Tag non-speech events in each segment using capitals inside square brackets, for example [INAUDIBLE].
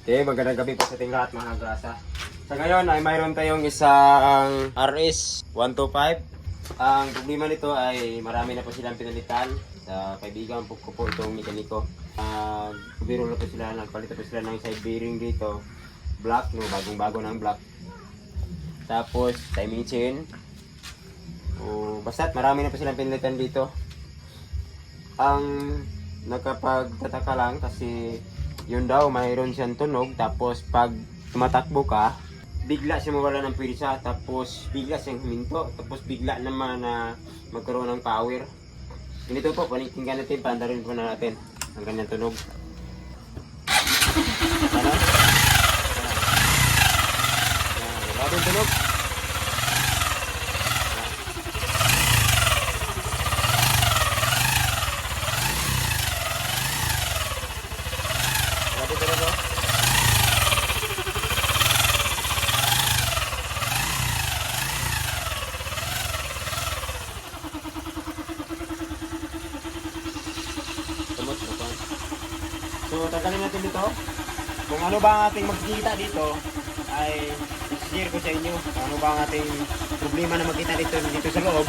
Okay, magandang gabi po sa ating lahat mga grasa. Sa ngayon ay mayroon tayong isang RS 125. Ang problema nito ay marami na po silang pinalitan. Sa kaibigan po ko po itong mekaniko. Uh, biro na po sila, nagpalit na po sila ng side bearing dito. Black, no, bagong bago ng black. Tapos timing chain. O, basta marami na po silang pinalitan dito. Ang nakapagtataka lang kasi yun daw mayroon siyang tunog tapos pag tumatakbo ka bigla siya mawala ng pwersa tapos bigla siyang huminto tapos bigla naman na magkaroon ng power ganito po panikinggan natin pandarin po na natin ang kanyang tunog ano? Din tunog wala din tunog oh. Tumot na po. So, tagalin natin dito. Kung ano ba ang ating magkikita dito, ay share ko sa inyo. Ano ba ang ating problema na magkita dito, dito sa loob.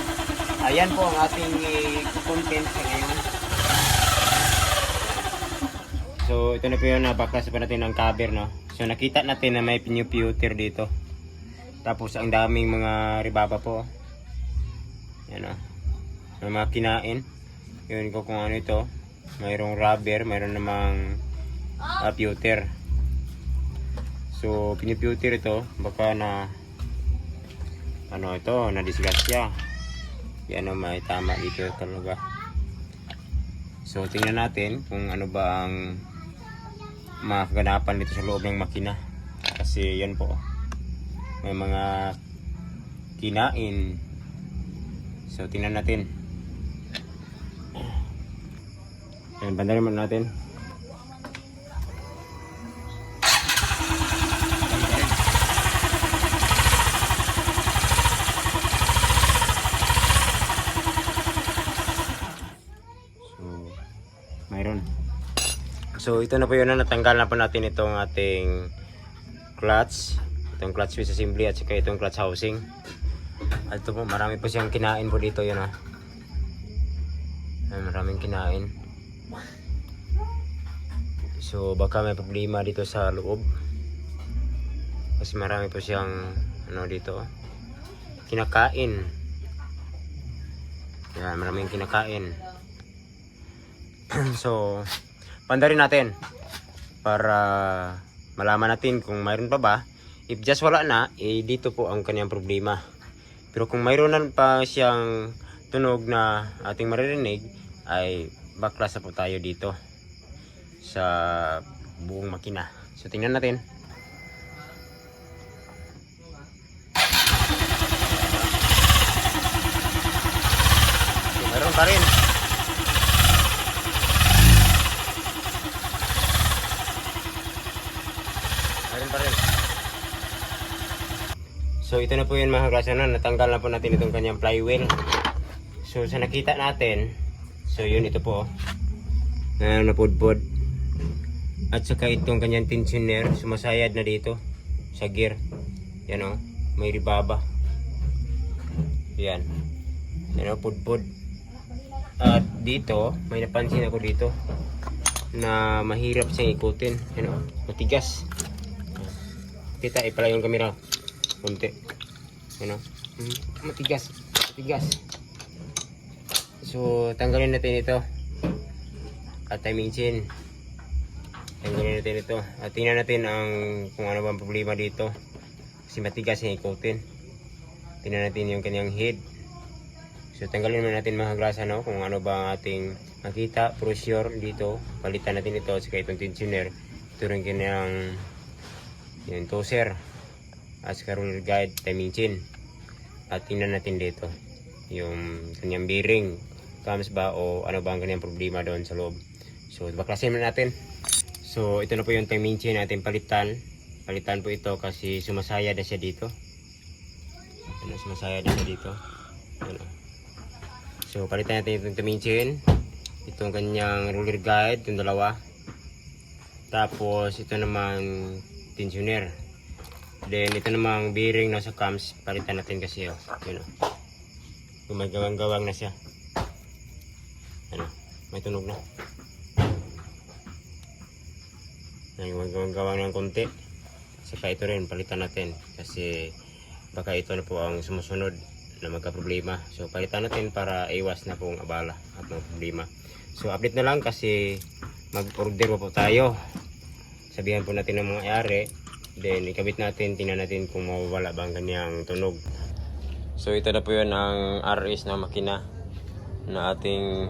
Ayan po ang ating eh, content sa ngayon. So, ito na po yun, napaklas pa natin ng cover, no? So, nakita natin na may pinuputer dito. Tapos, ang daming mga ribaba po. Yan, o. May mga kinain. Yun ko kung ano ito. Mayroong rubber, mayroon namang uh. So, pinipewter ito, baka na ano ito, na disgrasya. Yan ang may tama dito talaga. So, tingnan natin kung ano ba ang mga kaganapan dito sa loob ng makina. Kasi yan po, may mga kinain. So, tingnan natin. Yan, bandarin natin. So, ito na po yun na natanggal na po natin itong ating clutch. Itong clutch switch assembly at saka itong clutch housing. At ito po, marami po siyang kinain po dito yun ah. Maraming kinain. So baka may problema dito sa loob. Kasi marami po siyang ano dito. Kinakain. Yan, maraming kinakain. [CLEARS THROAT] so, pandarin natin para malaman natin kung mayroon pa ba. If just wala na, eh dito po ang kanyang problema. Pero kung mayroon pa siyang tunog na ating maririnig, ay baklas na po tayo dito sa buong makina. So tingnan natin. So, mayroon pa rin. Mayroon pa rin. So ito na po yun mga klase na natanggal na po natin itong kanyang flywheel. So sa nakita natin, so yun ito po. Na napudpod. At saka itong kanyang tensioner, sumasayad na dito sa gear. Yan o, may ribaba. Yan. Yan o, pudpod. At dito, may napansin ako dito na mahirap siyang ikutin. Yan o, matigas. Kita, ipala yung kamera. Kunti. Yan o. Hmm, Matigas. Matigas. So, tanggalin natin ito. At timing chain. Tanggalin natin ito. At tingnan natin ang kung ano bang problema dito. Kasi matigas yung ikutin. Tingnan natin yung kanyang head. So, tanggalin naman natin mga grasa, no? Kung ano ba ang ating makita. Sure dito. Palitan natin ito. Saka itong tensioner. Ito rin kanyang yung toser. Roller guide, timing chain. At tingnan natin dito. Yung kanyang bearing. Comes ba o ano ba ang kanyang problema doon sa loob. So, baklasin naman natin. So, ito na po yung timing chain natin palitan. Palitan po ito kasi sumasaya na siya dito. Ano, sumasaya na siya dito. Ano. So, palitan natin itong timing chain. Itong kanyang roller guide, itong dalawa. Tapos ito naman tensioner. Then ito namang bearing nasa cams, palitan natin kasi oh. Yun oh. Gumagawang-gawang na siya. Ano, may tunog na. Yan, gumagawang-gawang ng konti. Saka ito rin, palitan natin. Kasi baka ito na po ang sumusunod na magka-problema. So palitan natin para iwas na pong abala at mga problema. So update na lang kasi mag-order po tayo. Sabihan po natin ng mga ayari. Then ikabit natin, tingnan natin kung mawawala ba ang kanyang tunog. So ito na po yun ang RS na makina na ating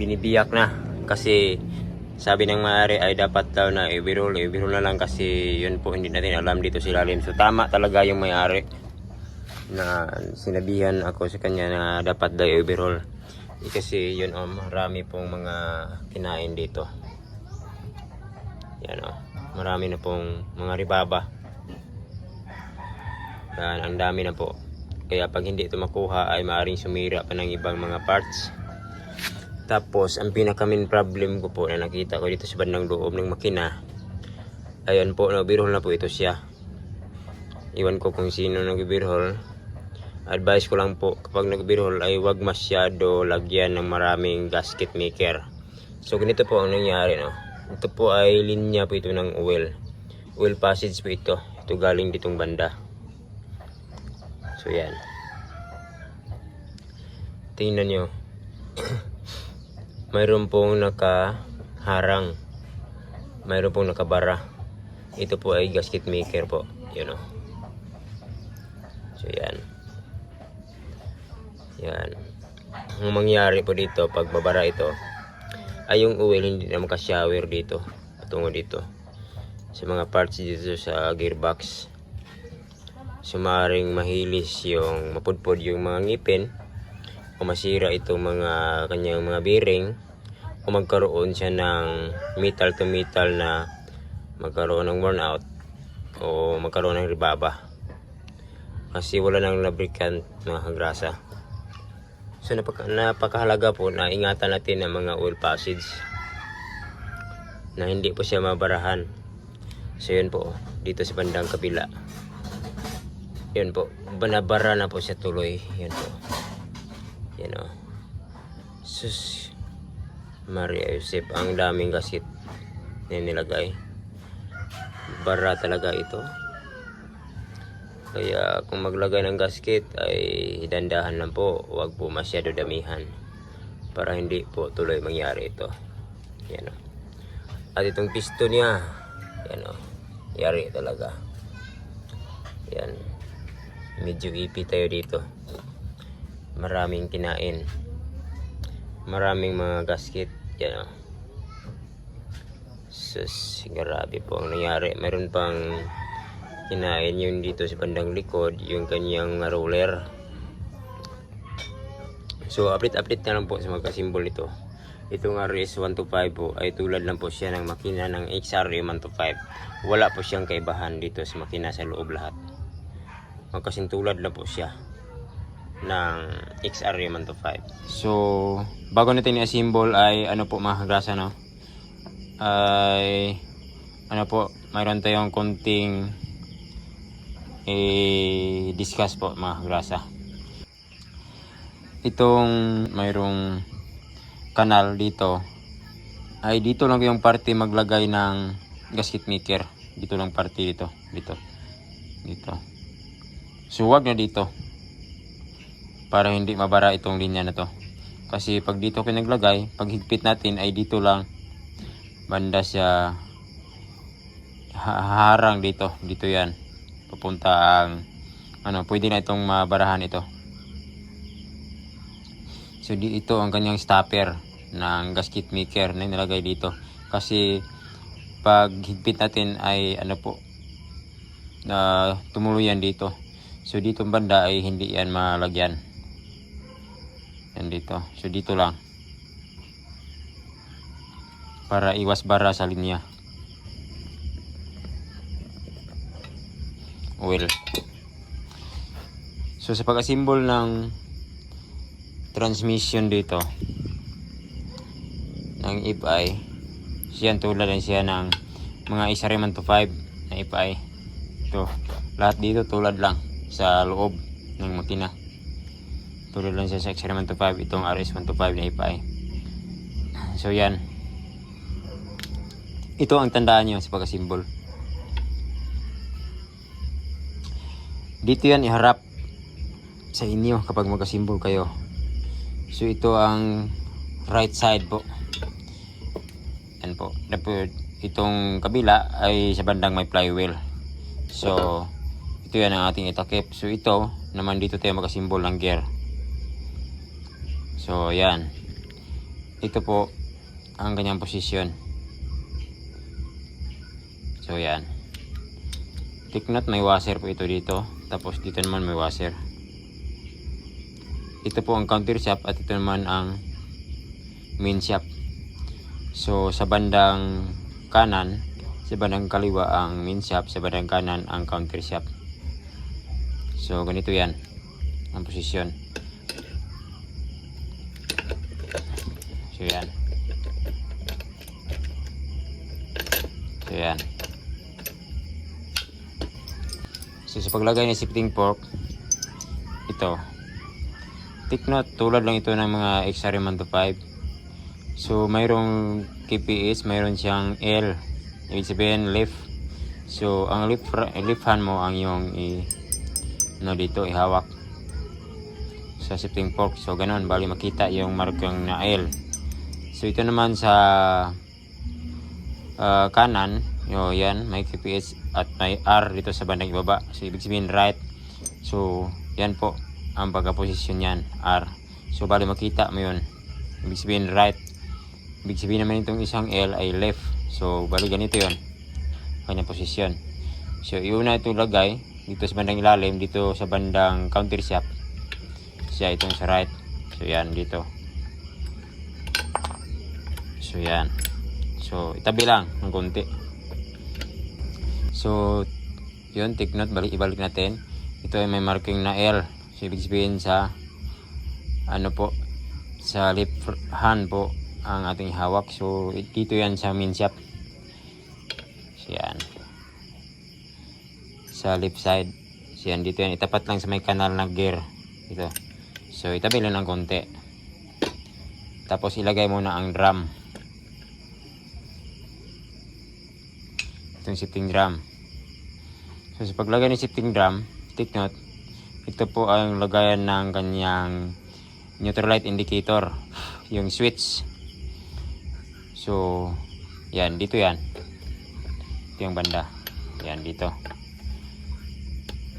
binibiyak na. Kasi sabi ng maaari ay dapat daw na i-roll. I-roll na lang kasi yun po hindi natin alam dito sa ilalim. So tama talaga yung may-ari na sinabihan ako sa kanya na dapat daw i-roll. Kasi yun oh, marami pong mga kinain dito. Yan oh, marami na pong mga ribaba. Yan, ang dami na po. Kaya pag hindi ito makuha ay maaaring sumira pa ng ibang mga parts. Tapos, ang pinaka main problem ko po na nakita ko dito sa bandang loob ng makina, ayan po, nabirhol na po ito siya. Iwan ko kung sino nagbirhol. Advice ko lang po, kapag nagbirhol ay wag masyado lagyan ng maraming gasket maker. So, ganito po ang nangyari, no? Ito po ay linya po ito ng oil. Oil passage po ito. Ito galing ditong banda. So, yan. Tingnan nyo. [CLEARS THROAT] mayroon pong nakaharang. Mayroon pong nakabara. Ito po ay gasket maker po. Yun o. So, yan. Yan. Ang mangyari po dito, pag babara ito, ay yung oil hindi na makashower dito. Patungo dito. Sa mga parts dito sa gearbox. Sumaring mahilis yung mapudpod yung mga ngipin o masira itong mga kanyang mga bearing o magkaroon siya ng metal to metal na magkaroon ng worn out o magkaroon ng ribaba kasi wala nang lubricant mga kagrasa so napaka, napakahalaga po na ingatan natin ang mga oil passage na hindi po siya mabarahan so yun po dito sa bandang kabila yun po banabara na po siya tuloy yun po yan o. Sus. Maria Josep. Ang daming gasit na nilagay. Bara talaga ito. Kaya kung maglagay ng gasket ay dandahan lang po. Huwag po masyado damihan. Para hindi po tuloy mangyari ito. Yan o. At itong piston niya. Yan o. Yari talaga. Yan. Medyo ipi tayo dito maraming kinain maraming mga gasket yan o sus grabe po ang nangyari meron pang kinain yung dito sa bandang likod yung kanyang roller so update update na lang po sa mga kasimbol nito itong RS 125 po ay tulad lang po siya ng makina ng XRE 125 wala po siyang kaibahan dito sa makina sa loob lahat magkasintulad lang po siya ng XR Raymond to 5. So, bago natin i-assemble ay ano po mga kagrasa no? Ay ano po, mayroon tayong konting i-discuss po mga kagrasa. Itong mayroong kanal dito ay dito lang yung parte maglagay ng gasket maker. Dito lang parte dito, dito. Dito. So, wag na dito para hindi mabara itong linya na to kasi pag dito pinaglagay pag higpit natin ay dito lang banda ha- harang dito dito yan papunta ang ano pwede na itong mabarahan ito so di ito ang kanyang stopper ng gasket maker na nilagay dito kasi pag higpit natin ay ano po na tumuluyan dito so dito banda ay hindi yan malagyan yan dito. So dito lang. Para iwas bara sa linya. Oil. So sa pag-assemble ng transmission dito ng IPI, siyan tulad din siya ng mga isareman to 5 na ipay. Ito, lahat dito tulad lang sa loob ng makina. Tulad lang siya sa isareman to 5, itong RS125 na ipay. So yan. Ito ang tandaan nyo sa pagkasimbol. Dito yan iharap sa inyo kapag magkasimbol kayo. So ito ang right side po. Yan po. Dapat itong kabila ay sa bandang may flywheel. So ito yan ang ating itakip. So ito naman dito tayo magkasimbol ng gear. So yan. Ito po ang kanyang posisyon. So yan. Take note may washer po ito dito. Tapos dito naman may washer. Ito po ang counter shop at ito naman ang main shop. So sa bandang kanan, sa bandang kaliwa ang main shop, sa bandang kanan ang counter shop. So ganito yan ang posisyon. So yan. So yan. So sa paglagay ng shifting fork, ito. Take note, tulad lang ito ng mga XRM 125. So mayroong KPS, mayroon siyang L. Ibig sabihin left. So ang left, left hand mo ang yung i, no, dito ihawak sa shifting fork. So ganun, bali makita yung markang na L. So ito naman sa ah, kanan, yo yan, may KPS at may R dito sa bandang ibaba. So ibig sabihin right. So yan po ang pagkaposisyon yan, R. So bali makita mo yun. Ibig sabihin right. Ibig sabihin naman itong isang L ay left. So bali ganito yun. Kanyang posisyon. So iuna ito lagay dito sa bandang ilalim, dito sa bandang counter shop. Siya itong sa right. So yan dito. So yan. So itabi lang ng konti. So yun, take note, balik, ibalik natin. Ito ay may marking na L. So ibig sabihin sa ano po sa left hand po ang ating hawak. So dito yan sa main shop. So yan. Sa left side. So yan dito yan. Itapat lang sa may kanal na gear. Ito. So itabi lang ng konti. Tapos ilagay muna ang drum. Itong shifting drum. So sa paglagay ng shifting drum, take note, ito po ang lagayan ng kanyang neutral indicator, yung switch. So, yan, dito yan. Ito yung banda. Yan, dito.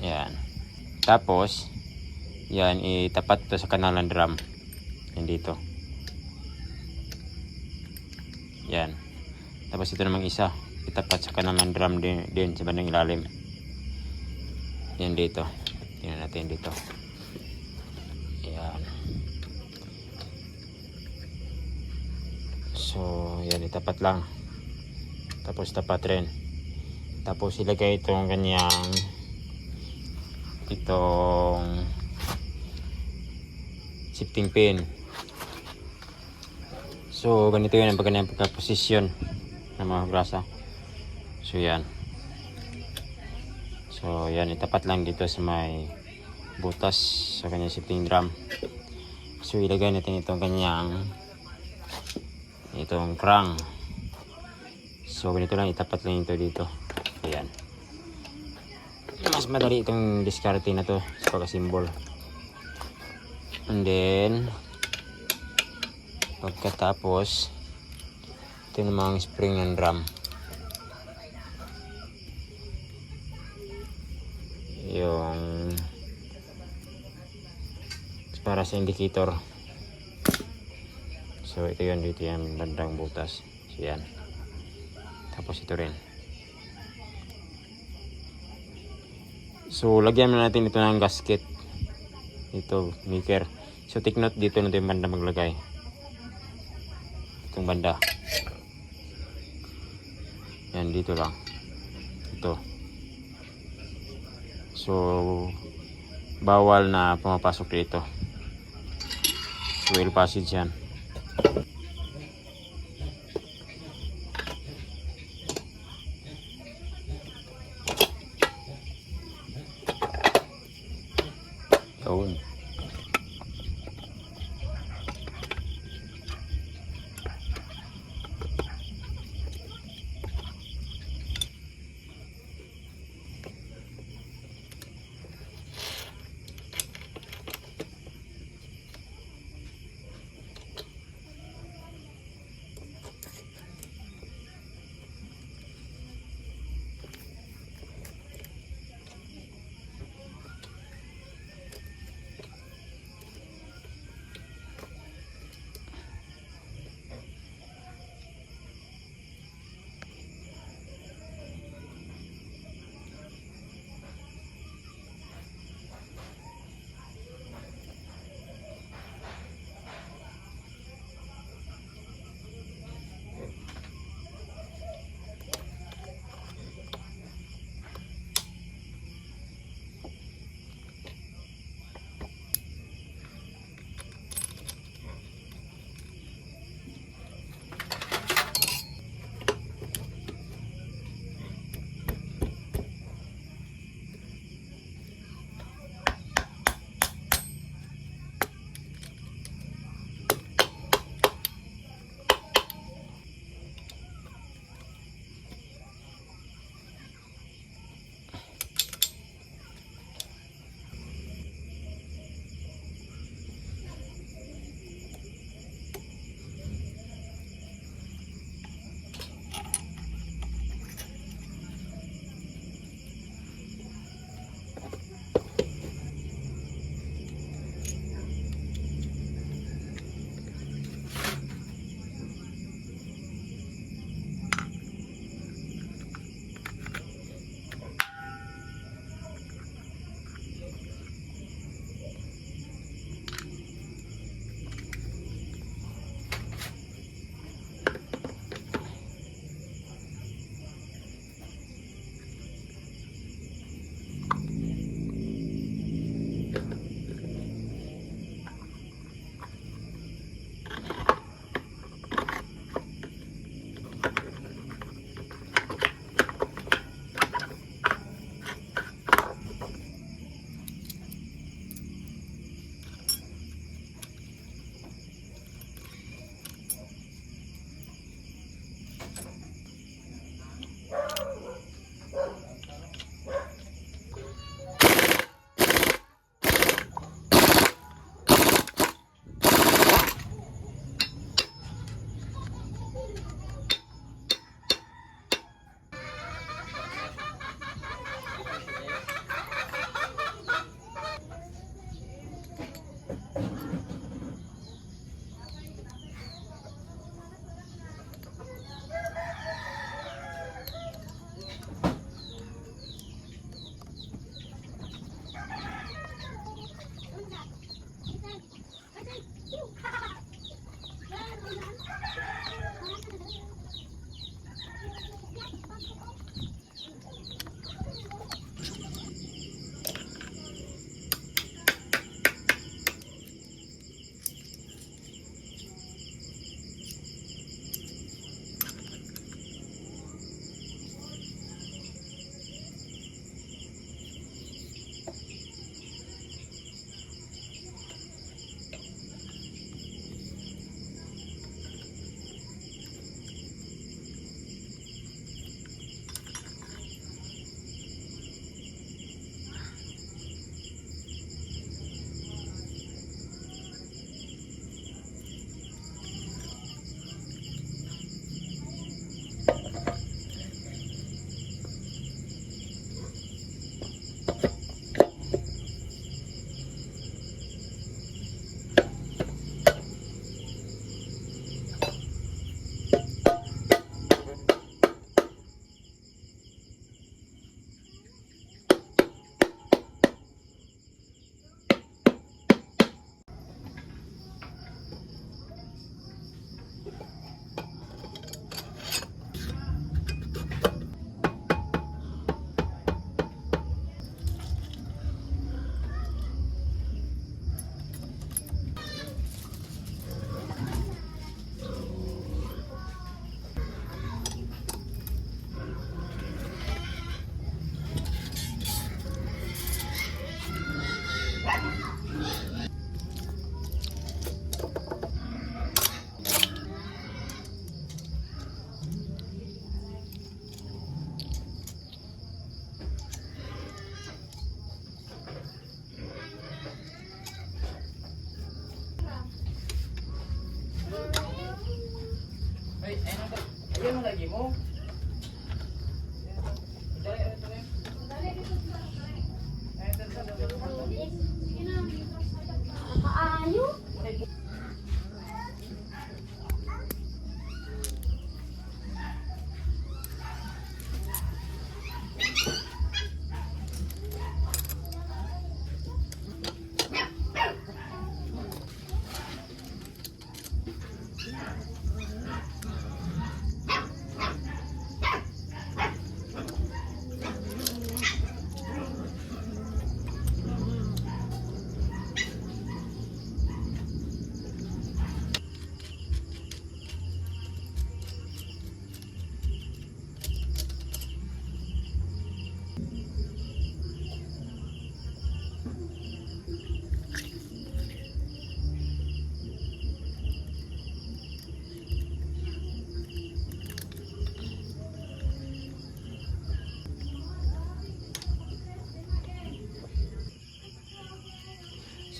Yan. Tapos, yan, itapat to sa kanal ng drum. Yan dito. Yan. Tapos ito namang isa, itapat sa kanal ng drum din, din sa bandang ilalim. Yan dito. Tingnan natin dito. Yan. So, yan itapat lang. Tapos tapat rin. Tapos ilagay itong kanyang itong shifting pin. So, ganito yun ang pagkanyang pagkaposisyon ng mga grasa. So, yan. So, yan, itapat lang dito sa may butas sa kanyang shifting drum. So, ilagay natin itong kanyang itong crank. So, ganito lang, itapat lang ito dito. Ayan. Mas madali itong diskarte na to sa pagkasimbol. And then, pagkatapos, ito namang spring ng drum. Yung para sa indicator. So ito yun dito yan bandang butas. So yan. Tapos ito rin. So lagyan na natin ito ng gasket. Ito maker. So take note dito na yung banda maglagay. Itong banda. Yan dito lang. Ito So, bawal na pumapasok dito. Fuel passage yan.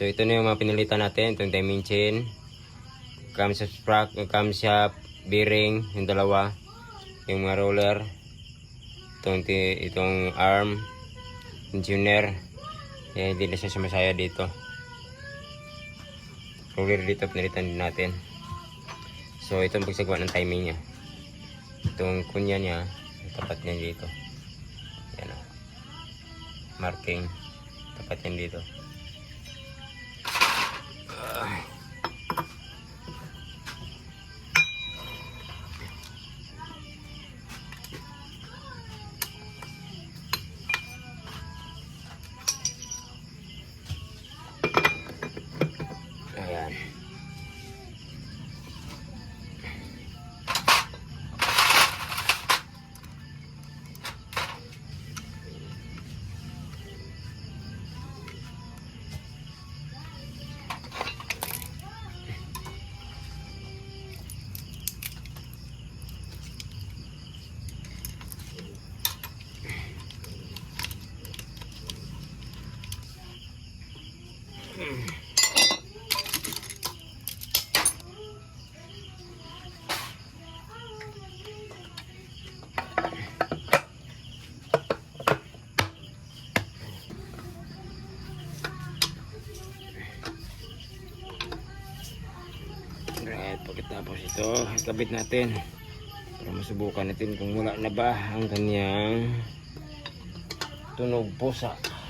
So ito na yung mga pinalitan natin, itong chain, camshaft sprock, camshaft, bearing, yung dalawa, yung mga roller, itong, itong arm, engineer, eh, hindi na siya sumasaya dito. Roller dito, pinalitan din natin. So itong pagsagawa ng timing niya. Itong kunya niya, tapat niya dito. Yan o. Marking, tapat niya dito. Ikabit natin para masubukan natin kung wala na ba ang kanyang tunog pusa. Alright,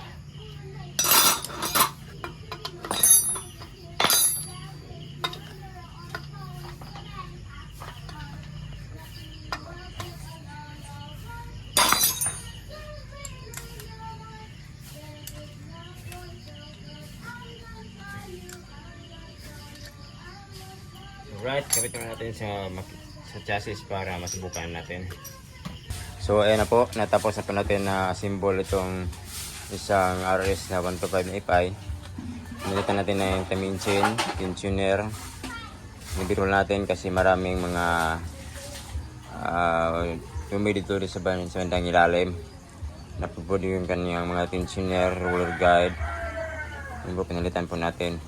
natin sa, sa chassis para masubukan natin. So ayan na po, natapos na po natin na symbol itong isang RS na 125 na FI. Nilitan natin na yung timing chain, yung tuner. Nibiro natin kasi maraming mga uh, humidity sa, ban- sa bandang ilalim. Napupod yung kanyang mga tensioner, roller guide. Yun po, pinalitan po natin.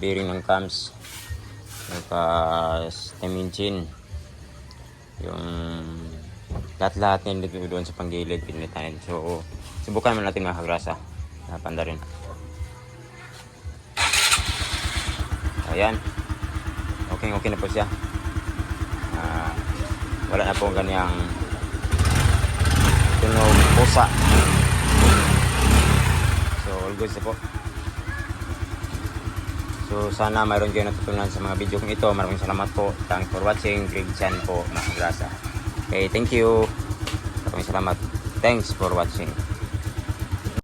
Bearing ng cams. Tapos, timing chain. Yung lahat-lahat yan dito doon sa panggilid pinilitan. So, subukan mo natin mga kagrasa. Napanda rin. Ayan. Okay, okay na po siya. Ah, wala na po ang kanyang tunog pusa. So, all good na po. So sana mayroon kayo natutunan sa mga video kong ito. Maraming salamat po. Thanks for watching. Greg Chan po, mga grasa. Okay, thank you. Maraming salamat. Thanks for watching.